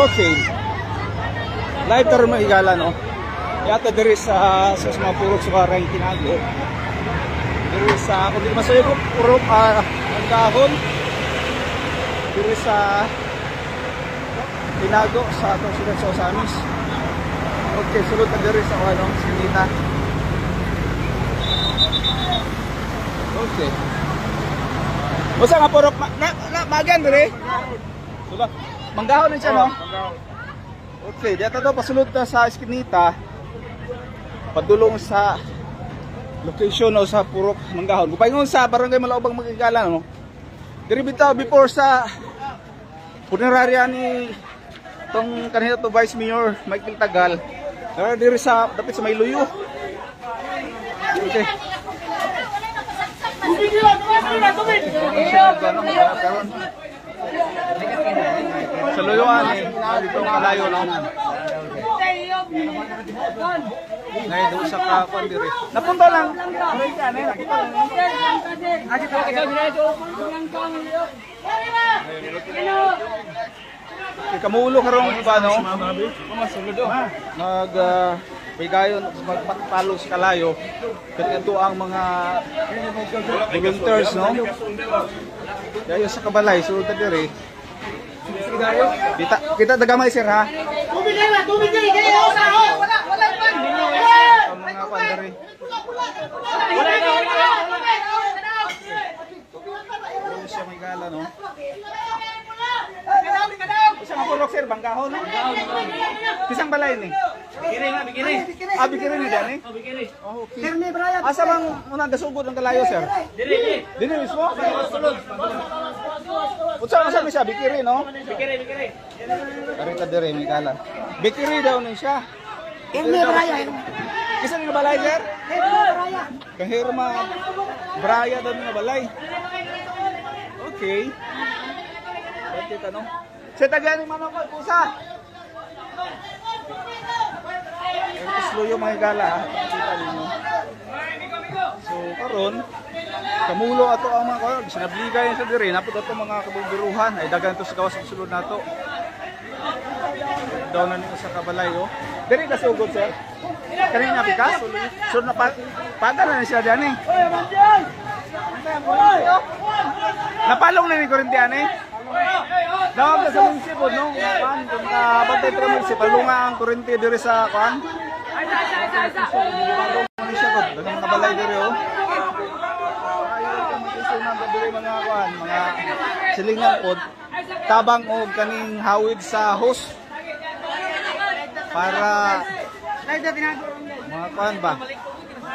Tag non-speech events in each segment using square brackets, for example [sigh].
Okay. Live taro mo higala no. Yata diri sa sa mga purok sa karang tinago. Diri sa kung di masayo ko puro ah, ang dahon. Diri sa tinago sa atong sila sa Osamis. Okay, sulod na diri sa ano, sinita. Okay. Usa nga purok ma, na, na magan diri. Sulod. Manggahon din siya no. Okay, dito to pasulod ta sa eskinita. Padulong sa location o sa Purok Manggahon. Kupaingon sa Barangay Malaubang Magigala no. Diri bitaw before sa punerarya ni tong kanina to Vice Mayor Michael Tagal. Dara diri sa dapit sa Mayluyo. Okay. Ano, karon. Sa Luyuan eh, dito malayo no. Ngayon doon sa kapan diri. Napunta lang. Kay kamulo karong ba no? Nag uh, bigayon magpatalo sa kalayo. Kaya ang mga volunteers no. Dayo sa kabalay sulod ta diri. Kita kita dagamay sir ha. Tubig kayo, tubig kayo, kayo na, oh, wala, wala pa. Ang mga kwan diri. Wala na, wala na. Ano siya may gala no? Kadaw, kadaw. Isa nga purok sir bangkahon no? Kisang balay ni. Bikini nga, bikini. Ah bikiri ni dani. Oh, bikini. Oh okay. Asa bang una gasugod ang kalayo sir? Dili. Dili mismo? Sulod. Unsa man sabi siya bikiri no? Bikini, bikini. Karita dire may gala. Bikiri daw ni siya. Irme Braya, Kisa ni balay sir? Irme Braya. Kahirma Braya daw ni balay. Okay. Pati tanong. Sa taga ni Manong ko pusa. Ito slow yung mga gala. ha. Kita ninyo. So karon kamulo ato ang mga karon sinabligay sa diri napud ato mga kabubiruhan ay dagan to sa gawas sa sulod nato. Daw na niyo sa kabalay oh. Diri ka sugod sir. Kanina pikas. So na pa paga na siya diyan eh. Napalong na ni Corintian eh. Dawag sa munisipyo no. Kan kung kabantay tra munisipyo palunga ang Corinti diri sa kan. Ano siya ko? Dagang kabalay diri oh. Ayaw ka magisunan ka diri mga kan, mga silingan pod. Tabang og kaning hawid sa host para mga kuan ba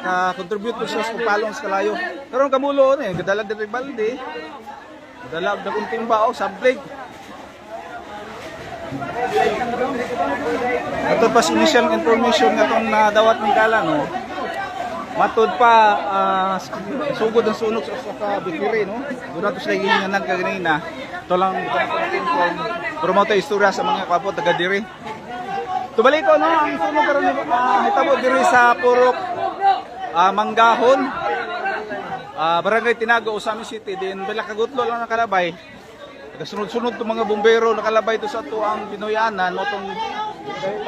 ka-contribute po siya sa pagpalong sa kalayo. Karon kamulo ni gadalag diri balde. Gadalag na kunting bao sablig. Ato pa sa initial information nga itong nadawat ng kala no. Matod pa ah, sugod ang sunog sa sa bikiri no. Dura to sila gihinganan kaganina. Ito lang ko tayo istorya sa mga kapwa taga diri. Tubalik ko no, ang sunog karon uh, hitabo diri sa Purok ah, Manggahon. Ah, Barangay Tinago, Usami City din. Bala kagutlo lang nakalabay. Sunod-sunod to mga bumbero nakalabay to sa to ang Pinoyanan no tong dahil.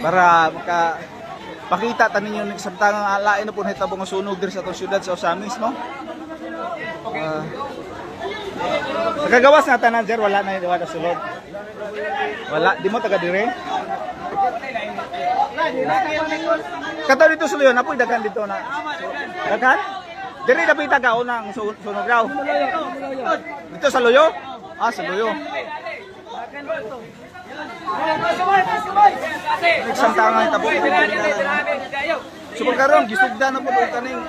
Para maka pakita ta ninyo ning samtangang alain na po nga sunog diri sa atong syudad sa Osamis no. Ah, sa kagawas na tanan sir wala na wala sulod. Wala, di mo taga dire? Kato dito sa Leon, apoy daghan dito na. Daghan? Dire na pita ka unang su- sunog daw. Dito sa Loyo? Ah, sa Loyo. Isang tangan tabo ito. So pagkaroon, gisugda na po doon kaning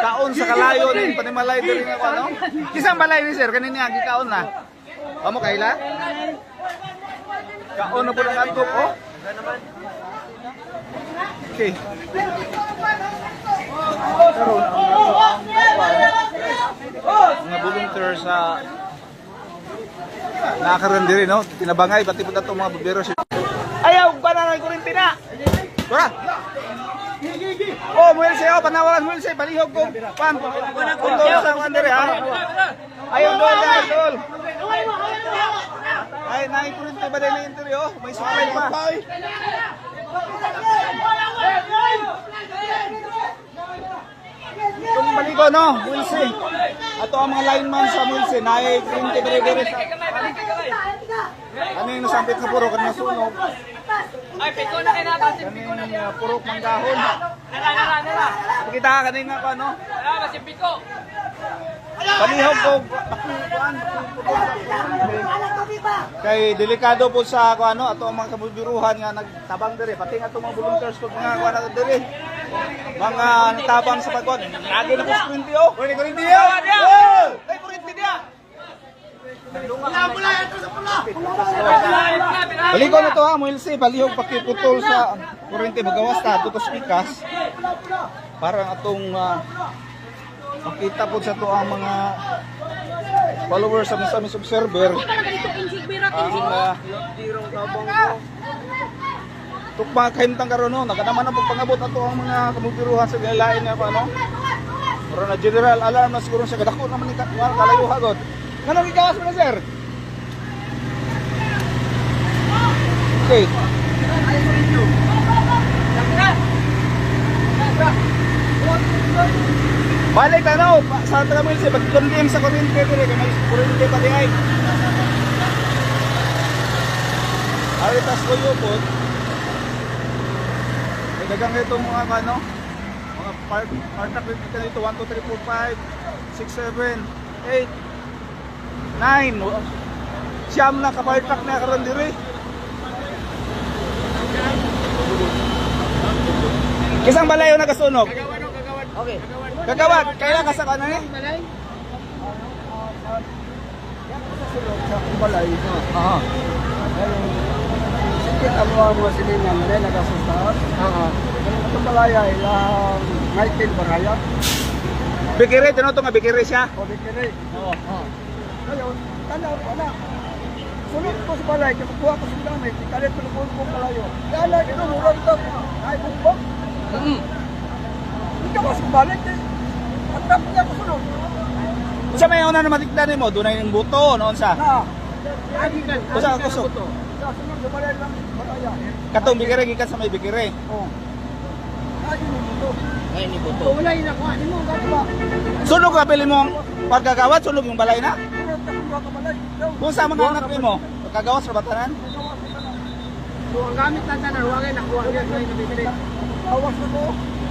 kaon sa kalayo ning panimalay diri nga ano. Kisang balay ni sir kanina gikaon na. Amo kaila? Kaon na po ng atok oh. Okay. Karon mga volunteer sa nakakaroon diri no tinabangay pati po mga bubero ayaw banana ng kurintina Tara! Oh, muel siya, oh, panawagan muel siya, balihog ko. Pan, kung doon sa kwan diri ha. Ayaw doon, ayaw doon. Ay, naikurente ba din na interior? May supply pa. Itong baligo, no? Mulsi. Ato ang mga lineman sa Mulsi. Naikurente ba din sa... Ano yung nasambit sa puro? Kanina sunog. Ay, piko na kayo natin. Kanina uh, puro manggahon. Nara, nara, nara. Pakita ka kanina ko, ano? Nara, kasi piko. Palihog ko. Kay delikado po sa ako ano ato ang mga kabubiruhan nga nagtabang dire pati nga itong mga volunteers ko mga kuha na dire. Mga tabang sa pagod. Lagi na po sa 20 oh. Kuya kurinti yo. Ay kurinti dia. Balik ko na to ha, Moilse, palihog pakiputol sa kuryente magawas ta tutos pikas. Para atong ah, makita po sa to ang mga followers sa mga sa observer ang uh, tukma kahimtang karon no? Nakanaman na pagpangabot ato ang mga kamubiruhan sa galain nga ano? Pero na general alarm na siguro siya. Kadako naman ni Katwar kalayo hagod kanang igawas mo na sir? Okay Balik pa- sa travel siya, pag-condemn sa kuryente dire, kaya may kuryente pa di ay. Aritas ko yun po. May dagang ito mga ano, mga part, part na dito dito, 1, 2, 3, 4, 5, 6, 7, 8, 9. Siyam na ka-part track na karon dire. Kisang balayo na kasunog? Okay. Kagawad, kailan ka sa kanan eh? balay no. Oo. Sikit ang mga mga silingan na rin nagasustahan. Oo. Itong balay ay lang 19 baraya. Bikiri, tinuto nga bikiri siya. O di kini. Oo. Ngayon, tanaw ko na. Sunod ko sa balay, kakuha ko sa gamit, ikalit ko na kong kalayo. Yan na, ito, murang ito. Ay, bumbok. Mm. Hindi sa balay, eh. At tapos niya ko sunod. Sa may una na matikdan mo, doon na yung buto, noon sa. Na, ay, Kusa ang kusog. sa sunod sa balay lang, baraya. Katong bikiri, gikan sa may bikiri. O. Ay, yun ito. Ay, ni Buto. Wala yung nakuha. Hindi mo, gagawa. Sunog ka, pili mo ang pagkagawad, sunog yung balay na. Kung sa mga anak mo, pagkagawas sa batanan. So, ang gamit na tanan, huwag ay nakuha niya na yung nabibili. Awas na ko.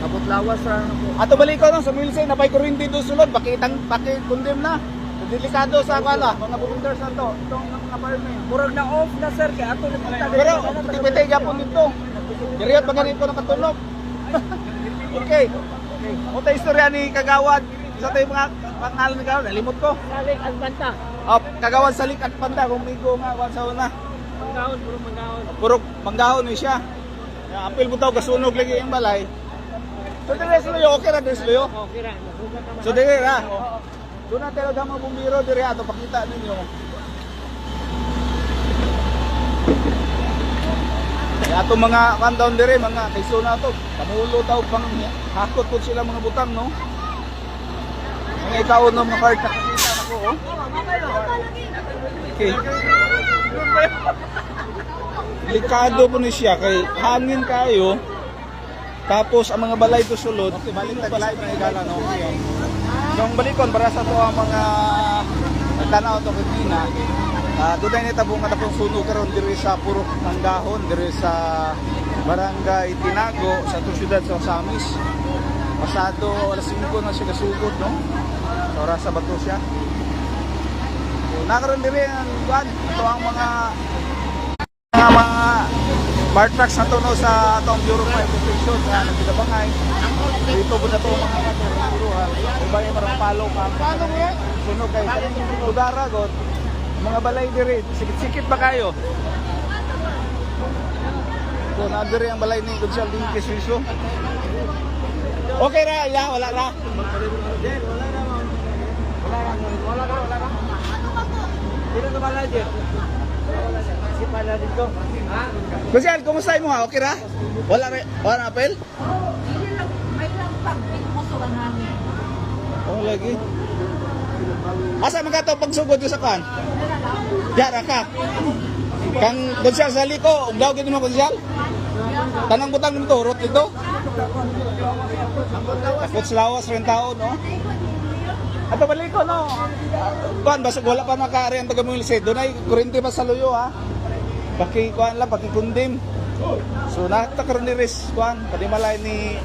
Kapot lawas sa ano ko. Ato balik ko no, sa Milse, napay kurinti doon sulod, pakitang, pakikundem na. Delikado sa kwala, mga volunteers na to. Itong apartment. Murag na off na sir, kaya ato na kita. Pero, tipitay yapon dito. Diriyot pa ganito nakatulog. [laughs] okay. Uta istorya ni Kagawad. Sa tayo mga pangalan ni Kagawad, nalimot ko. Salik ang banta. Oh, Kagawad salik at panda, kung migo nga, wan sa una. Manggahon, puro manggahon. Puro manggahon ni siya. Ya, apil mo tao, kasunog lagi yung balay. So, dire sila okay ra, dire sila Okay ra. So, dire ra. Doon na tayo mga bumbiro, dire ato, pakita ninyo. Ato mga countdown dire, mga kaiso na to. Kamulo tao pang hakot po sila mga butang, no? Mga ikaw no, mga card na kakita na ko, oh. Okay. Delikado po ni siya kay hangin kayo. Tapos ang mga balay to sulod, okay, balik na balay na igala no. Yung balikon para sa to ang mga nagtanaw to kanina. Ah, doon na tabong nga tapong sunog karon diri sa Purok Manggahon, diri sa Barangay Tinago sa to syudad sa Samis. Pasado alas 5 na siya kasugod no. Sa oras sa bato siya. So, nakaroon diri ang kuan, ito ang mga mga mga bar trucks na to no, sa atong of Fire Protection sa nagdabangay. Dito po na to mga buruhan. Iba yung marang palo ka. Paano mo yan? Sunog kayo. Sa lugar agot, mga balay diri, sikit-sikit ba kayo? So, nadiri ang balay ni Gonzalo Dinque Suiso. Okay ra, ya, wala ra. Sino ka balay dyan? Si pala dito. Ha? Gonzalo, kumusta mo ha? Okay ra? Wala ra, wala apel? May lang pag sa hangin. Oh, lagi. Asa man ka to pagsugod sa kan? Diara ka. Kang konsyal sa liko, ugdaw gid mo konsyal. Tanang butang nimo to, rot dito. Takot lawas rin tao, no? Ato balik ko, no? Kuan, basta wala pa makaari ang taga mo ilse. Doon ay kurente pa sa luyo, ha? Paki, kuan lang, paki kundim. So, nakakaroon ni Riz, kuan, padimalay ni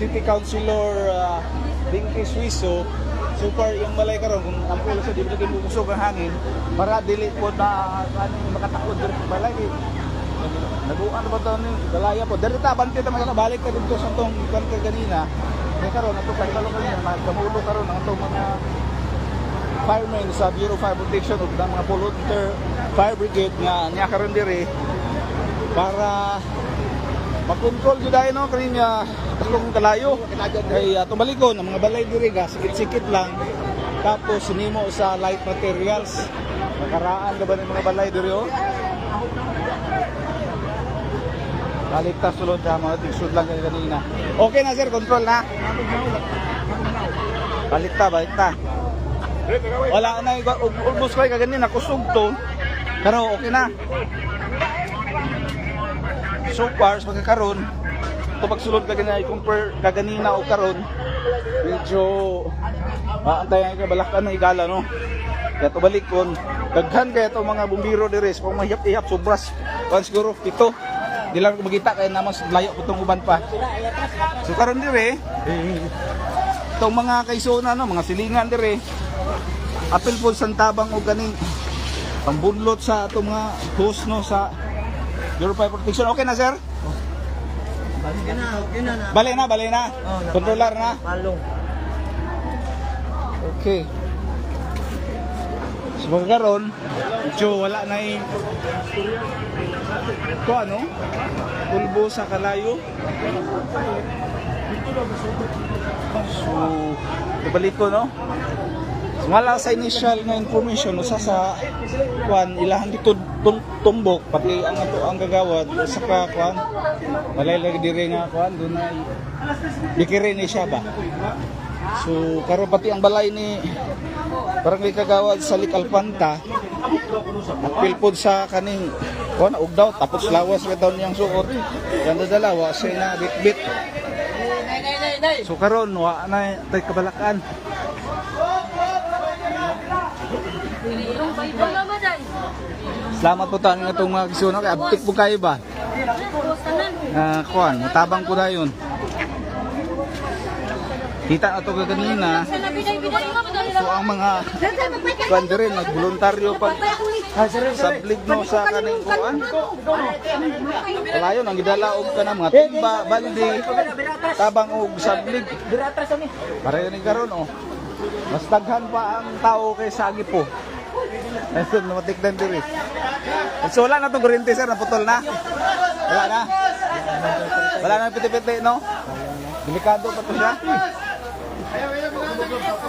City Councilor uh, Dinky Suiso. Super yung malay karon kung ang pulo sa di ba laging bubusog ang hangin para dili po na ano makatakod diri sa balay. Naguan ba to ni dalaya po. Diri ta bante ta balik ka dito sa tong kan ka ganina. Kaya karon ato kay talo kanina nagkamulo karon ang atong mga firemen sa Bureau of Fire Protection ug mga volunteer fire brigade nga niya karon diri para mag-control jud dahil no kaninya takong kalayo kay uh, tumalikon ang mga balay diri ga sikit-sikit lang tapos sinimo sa light materials nakaraan ka ba ng mga balay diri oh Baliktas sulod sa mga tigsud lang kanina. Okay na sir, control na. Balikta, balikta. Wala na, ulbos ko kaganina, kusog to. Pero okay na. So far, sa pagkakaroon, ito pagsulod ka ganina, i-compare kaganina o karon, medyo maantayan ka balakan na igala, no? Kaya ito balikon, daghan kaya ito mga bumbiro deres, kung mahiyap-ihap, sobras, kung siguro, pito. Di lang ko magita kaya naman layo ko itong uban pa. So karon dire, itong mga kaisona, no, mga silingan dire, apil po sa tabang o ganing pambunlot sa itong mga host no sa Fire Protection. Okay na sir? Okay na, okay na na. Bale na, bale na. Controller na. Palong. Okay. So magkaroon, medyo wala na yung ito ano, pulbo sa kalayo. So, ibalik ko no. Wala sa initial nga information usa sa kwan ilahan dito tum- tumbok pati ang ato ang gagawad sa ka kwan walay lagi dire nga kwan dunay bikiri ni siya ba? So, karo pati ang balay ni parang may kagawad sa Likalpanta pilpod sa kaning kuan og daw tapos lawas ka daw niyang suot. Ganda dalawa siya na bitbit. So karon wa na tay kabalakan Salamat po tayo nga itong mga kisuno kay abtik po kayo ba? Ah, kuan, matabang po dayon. Kita na to kanina. So ang mga kuan rin nagboluntaryo pag sablig no sa kaning kuan. Kalayon ang gidala og kana mga timba, balde, tabang og sablig. Pareho ni karon oh. Mas daghan pa ang tao kay sagi po. Ayun, namatikdan diri. So wala na to kuryente sir, naputol na. Wala na. Wala na piti-piti no. Delikado pa to siya.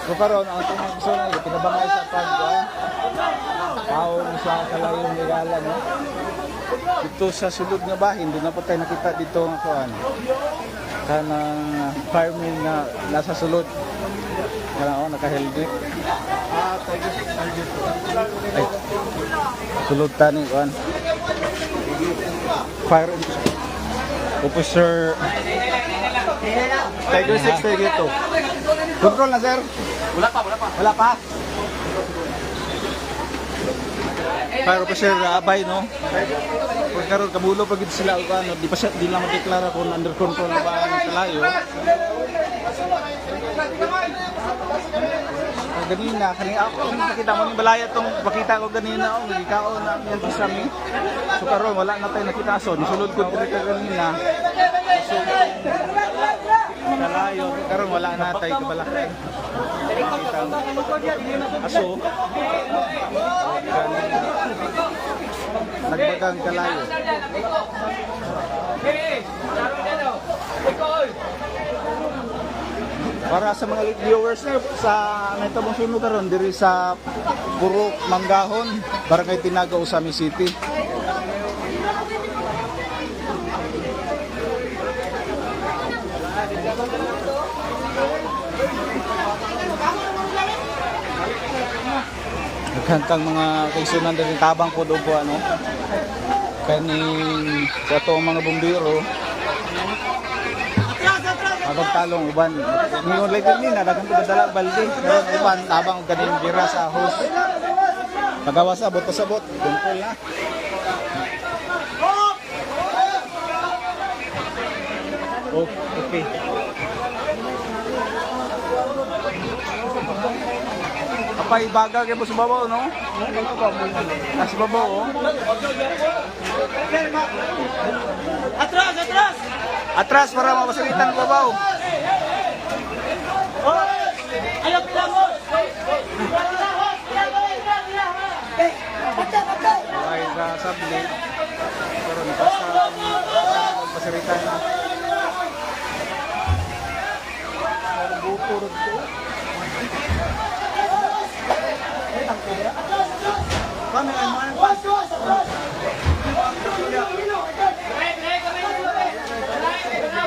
So karon ang atong mga gusto na pinabangay sa pagkuan. Tao sa kalayong ligala no. Dito sa sulod nga bahin, doon na po tayo nakita dito nga kuan. Kanang fireman nga nasa sulod. Kana oh, naka-helmet. Ay, sulod tani kuan. Fire Officer Tiger 6 Tiger 2. Control na sir? Wala pa, wala pa. Wala pa? Fire Officer Abay no? Pag karon kamulo pag gid sila ano, di pa siya di lang madeklara kung under control na ba ang kalayo. Ganina kani ako nakita mo ni balaya tong pakita ko ganina oh gikaon na yan sa mi. So karon wala na tayo nakita so nisulod ko ka ganina. So kalayo karon wala na tayo kabalakan. Aso nagbagang kalayo. Para sa mga viewers na sa naitabo suno karon diri sa Purok Manggahon, barangay Tinaga Usami City. Kantang mga kaisunan din tabang po doon po ano. Kaning sa mga bumbiro. Abang talong uban. Ngayon lang din na dagan to dala balde. Ngayon uban tabang og ganing bira sa host. Pagawa sa bot sa bot. Tungkol na. Oh, okay. Kapay baga kayo po sa babaw, no? Ah, sa babaw, oh. Atras, atras! Atras para mapasalitan ng babaw. Ayaw pinangos! Ay, sa sabli. Pero nabasa ang pasalitan na. Bupurod ko. Kami ay mga Bila, bila! Eh, bante!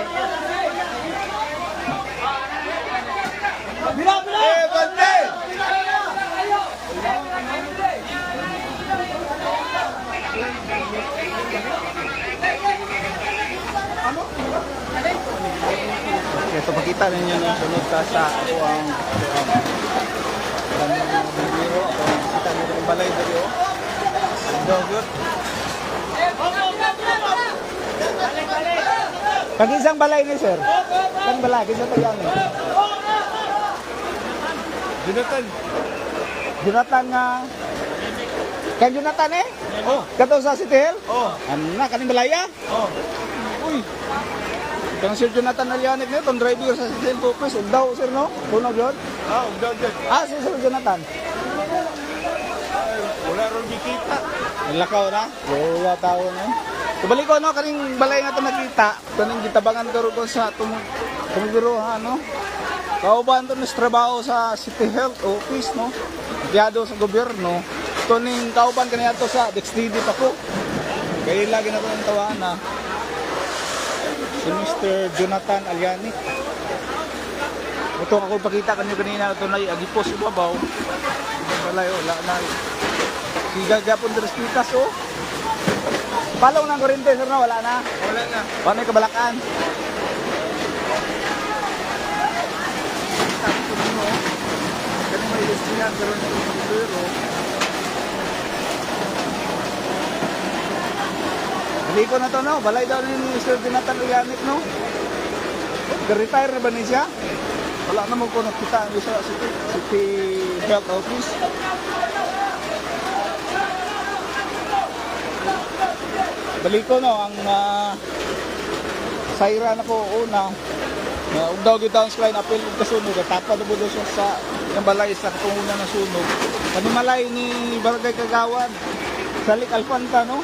Ito pakita ninyo ng sunod ka sa ako ang bibiro ako ang bisita nyo ng balay oh. Ang dogot. Kagisang balay ni sir. Kan balay, kisa tayo ni. Jonathan. Jonathan nga. Kan Jonathan eh? Oh. Kato sa City Hall? Oh. Ano na, kaning balaya? Oh. Uy. Kang Sir Jonathan Alianik na itong driver sa City Hall Focus. Ugdaw, sir, no? Puno yun? Ah, ugdaw dyan. Ah, si Sir Jonathan. Wala ron dikita. Nilakaw na? Wala tao no? Kabalik ko no, kaning balay nga ito nakita. Kaning gitabangan ko rin sa tum- tumibiruhan no? Kauban to nis trabaho sa City Health Office no? Empleyado sa gobyerno. Ito ning kauban kanina to sa Dextidi pa ko. Kaya lagi na ko ng tawa na si Mr. Jonathan Aliani. Ito ako pakita kanyo kanina ito na agipos ibabaw. Balay wala na. Siga gapon deres pitas oh. Palaw ng kurente sir na wala na. Wala na. Paano yung kabalakan? Ganun may listihan pero na yung pero. Haliko na to no, balay daw ni Mr. Jonathan Uyanit no. Retire na ba ni siya? Wala naman ko nakita ang isa sa city, city health office. Baliko no, ang uh, Saira na ko una. Uh, Ugdaw gyud ang sky apil ug kasunog tapad na budo sa yung balay sa katunguna ng sunog. Panimalay ni Barangay Kagawan. Salik Alfanta no.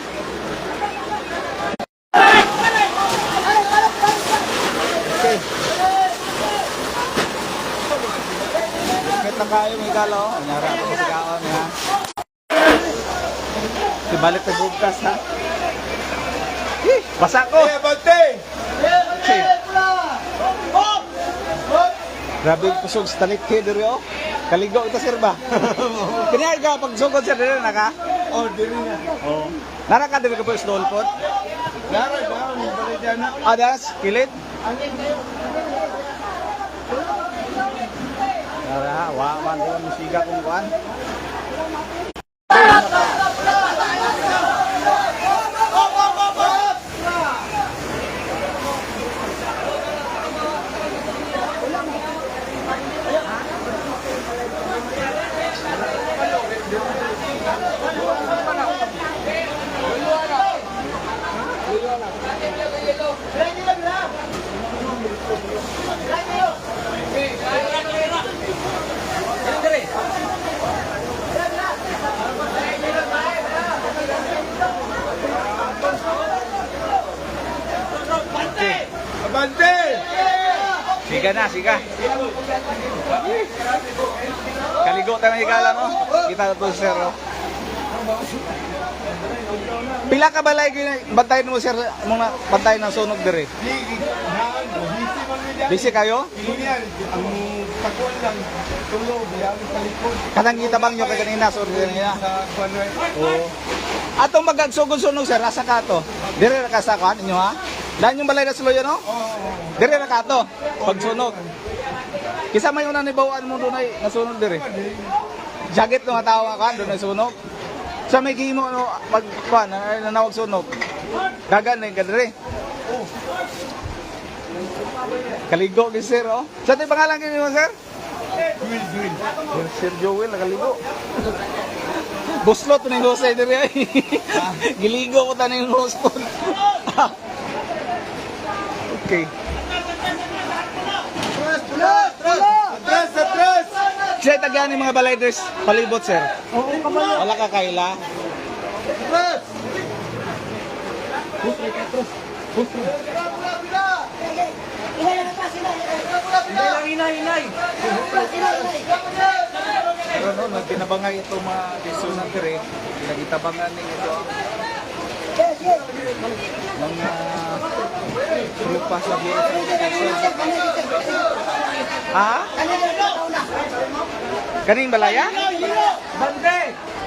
Okay. Kita kayo may galo. Anyara ko sa kaon ha. Ibalik na bukas ha. Eh, Basa ko. Grabe yung kusog sa talit kayo diri oh. Kaligo ito sir ba? [laughs] Kanya ka pag sugod sir diri na ka? Oh, diri na. Oo. Nara ka diri ka po sa dolpot? Lara, may balik dyan na. Adas, kilit? Nara, wa man din musiga kung kuan. Abante! Siga na, siga. Kaligo tayo ng higala mo. Kita to sir. oh. Pila ka balay gyud bantay mo sir mga bantay ng sunog nila. Busy kayo? Yan, ang takuan lang. Tulo, biyagi sa likod. Kanang gitabang nyo kay kanina, sorry kanina. Oo. Atong magagsugod-sunog sir, asa ka to? Dire ra ka sa kan inyo ha? Dahil yung balay na suloy no? Dire ra ka to. Pagsunog. Kisa may una ni bawaan mo doon ay nasunog dire. Jacket no tawa ka doon ay sunog. Sa may gimo no pag kuan nanawag sunog. Dagan na ka dire. Kaligo gi sir oh. Sa tay pangalan kini mo sir? Drill, drill. Sir Joel nakaligo. Buslot ni Jose diri ay. Giligo ko taning hoston. okay. Atras, atras, atras, atras. Siya taga ni mga balayders palibot sir. Oo, kabalo. Wala ka kaila. Atras. Pero no, nang tinabangay ito mga disunan dire, pinagitabangan ni ito ang mga grupa sa Ha? Kaning balaya? Bande.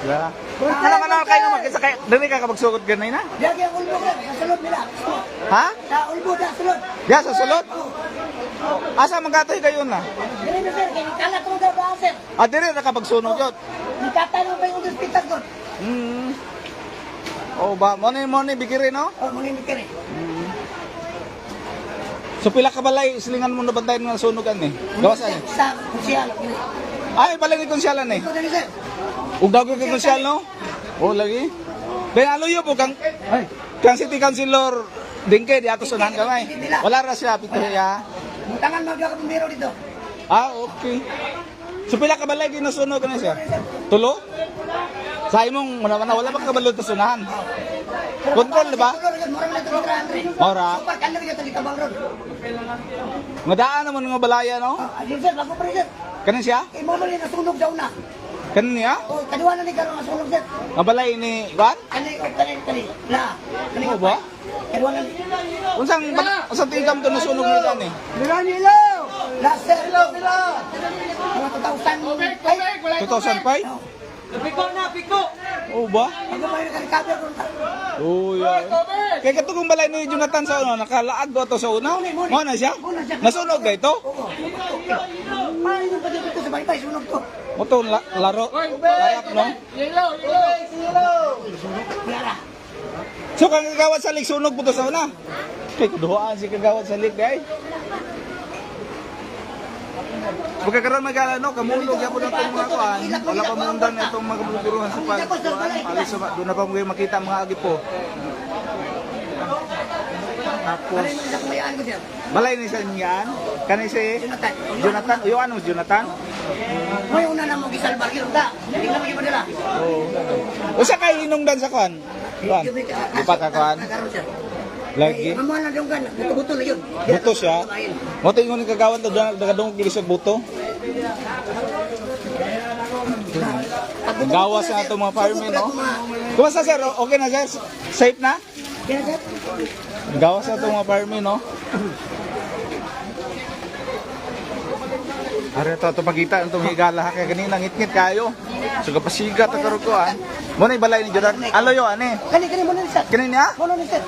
Yeah. Ano ka na kayo kasi kay dili ka magsugod ganay na? Lagi ang ulbo ka, sa sulod nila. Ha? Sa ulbo na sulod. Ya sa sulod. Asa magatoy kayo na? Dili na sir, kaya kala ko mga sir. Ah, diri ra ka pagsunog yun. Nikatanong pa yung hospital ko. Hmm. Oh, ba mo ni mo ni no? O, mga hindi ka rin. So pila ka balay silingan mo na bantayan nga sunogan ni. Gawas ani. Sa kusyal. Ay, balay ni konsyalan ni. Ito na ni sir. Ug dago ka konsyal no? Oh, lagi. Ben aluyo po kang ay, kang city councilor Dingke di ato sunahan kamay. Wala ra siya pito ya. Tangan mo ka pumbiro dito. Ah, okay. So pila ka balay ginasunog na siya? Tulo? Sa imong wala wala pa kabalo ta sunahan. Control di ba? Na. Ora. Super kanda ka ito ni Tabang Road. Nga daan naman nga balaya no? Ayun sir, bago pa rin sir. Kanin siya? Eh, mo rin nasunog daw na. Kanin niya? O, kaduwa na ni Garo nasunog sir. Nga balay ni Juan? Kani, o, kani, kani. La. Kani ba? Kaduwa na. Unsang unsang tigam to nasunog ni Dan eh? Nila, nila. La, sir. Nila, nila. Mga 2000. 2005? Piko na, piko. Oh ba? Bago pa rin nakarecover ko. Oh, yeah. Kaya katugong balay ni Jonathan sa ano, nakalaag do to sa una. Mo na siya? Nasunog ga ito? Oo. Paano yung pati ko sa baytay, sunog to. Mo to la- laro. Larap no? Yara. So kang kagawad sa lig sunog po to sa una. Kay kuduhaan si kagawad sa lig guys. Pagkakaroon magala no, kamulog yan po ng itong mga kuhan. Wala pa mundan itong mga kabulubiruhan sa pagkuhan. Alis sa doon na pa mo makita mga. Tapos, kumayaan ko sir? balay ni sa niyan. Kani si Jonathan. Uyo ano Jonathan? May una na mo gisalbar yun. Da. Hindi na magipadala. Oo. Usa kay hinungdan sa kuhan? Kuhan. Ipat ka kuhan? Lagi. Mamuha na yung gan. Buto-buto na yun. Buto siya. Mo tingon ni kagawad to dagadong gilisod buto. Gawas na ito mga firemen, no? Kumusta sir? Okay na sir? Safe na? Gawas na ito mga firemen, no? Ari ito, ito pagkita itong higala ha kaya kanina ngit-ngit kayo. So kapasigat ang karukuan. Mo na ibalay ni Jonathan. Alo yo ani. kani kani mo na ni sir. Kini niya? Mo na ni sir.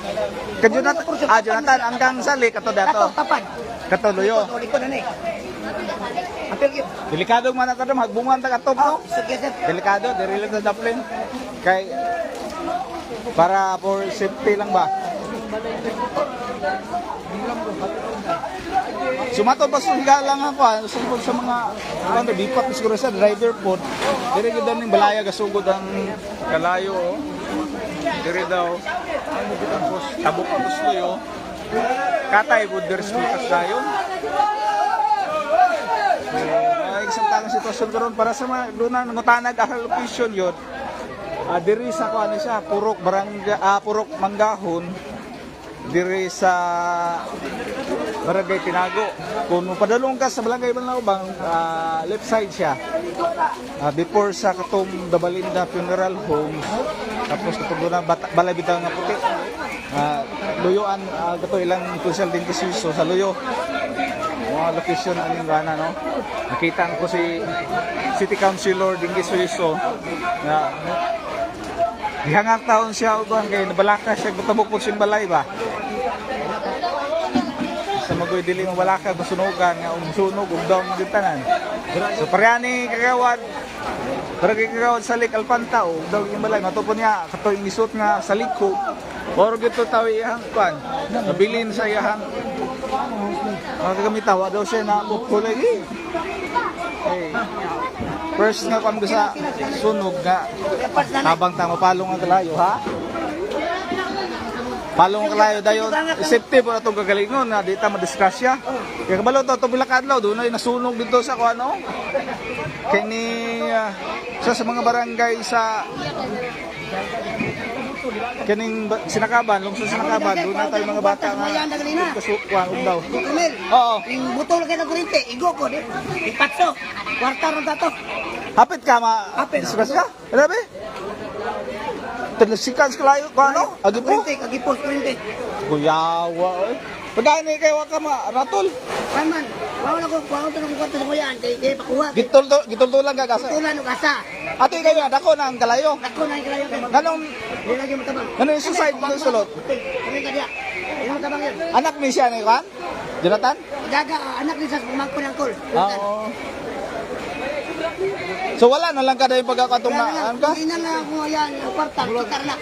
Ka Jonathan. Ah Jonathan hanggang sali kato Ato, dato. tapad. Kato luyo. Likod yun. Delikado man ata dam hagbungan ta katop no. Oh. Delikado, diri lang sa Dublin. Kay para for safety lang ba? Sumato pa sa lang ako, sungkod sa mga ano, bipat siguro sa driver po. Dire gid ning balaya gasugod ang kalayo. Oh. Dire daw tabok ang bus loyo. Katay gud der speakers dayon. Ay, isang tanong sitwasyon karon para sa mga doon na nangutanag ang location yon. Ah, diri sa ko ano siya, purok barangay ah, purok manggahon diri sa Barangay Tinago. Kung padalong ka sa Barangay Banlaubang, ah, left side siya. Ah, before sa katong Dabalinda Funeral Home, tapos katong doon bata, balay bitaw nga puti. Ah, luyuan, ah, kato ilang social din kasi so sa luyo. Mga location yung gana, no? Nakita ko si City Councilor Dingy Suiso na Ihangak taon siya uban kay nabalaka siya gutabok po siyang balay ba. Magoy dili mo balaka masunugan nga umsunog ug daw ng tanan. So paryani kagawad pero kay kagawad sa lik alpanta ug daw yung balay matupon niya kato yung isot nga sa liko. Or gito taw iyang kwan. Nabilin sa iyang mga kagamitawa daw siya na kulay eh. Eh, First nga kung sunog nga habang tama palong ang kalayo ha. Palong kalayo dayon safety po atong gagalingon na di ta madisgrasya. Kaya kabalo to to bilakad law doon ay nasunog dito sa kuan no. Kay ni ah, sa sa mga barangay sa kining ba- sinakaban, lungsod sinakaban, doon na tayo mga bata nga kasukuan daw. Kamil, Oo. butol kayo ng kurente, igo ko, di. Ipatso, kwarta ron tato. Hapit ka ma Hapit. disgrasya. Grabe. Talasikan sa kalayo ko ano? Agi po. Kurente, kagipos kurente. Kuyawa eh. Pagani kay wa ka ma ratol. Kaman, wala na ko, wala ko ng kwarta sa kuyan, kay kay pakuha. kay Gitol to, gitol to lang gagasa. Tulan o kasa. Ate kayo na dako nang kalayo. Dako na yung kalayo. Ganong Di lagi mo tabang. ganong suicide mo sulot. Kami ka diya. Di mo tabang yun. Anak ni siya ni kan? Jonathan? Gaga, anak ni sa pumangko ng kol. Oo. So wala na lang kada yung pagkakatong na ano ka? Hindi na nga ako yan, ang kwarta, kita na.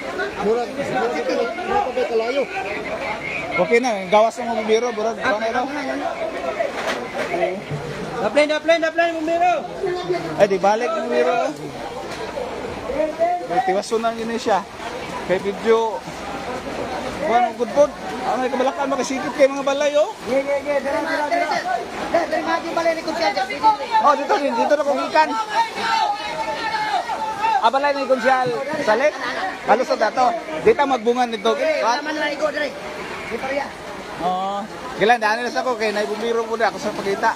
Okay na, gawas ng mga biro, bro. Ano na? Daplay, daplay, daplay, bumbero. Ay, di balik ng biro. May tiwaso na yun siya. Kay video. Buwan, good good. Ang may kabalakan, makasikip kay mga balay, oh. Ye, ye, dara, dara, dara. Dara, dara, mati pala ni Kusyal. Oh, dito din, dito na kong ikan. Abalay na yung konsyal. Salit? Kalusot na to. Dito magbungan nito. Tama na igo, dara. Di pariya. Oo. Kailan, daan na sa ako. Kaya naibumiro ko na ako sa pagkita.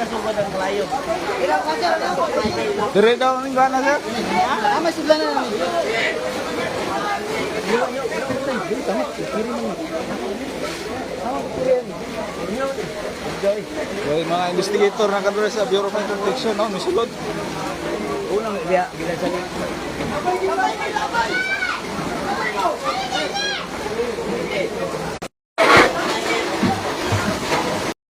Ilang kwarta, ano? Dire daw ang gana, sir. Ah, may sigla na lang. Yung mga investigator na kadura sa Bureau of Protection, no? May sulod. Unang biya, bila sa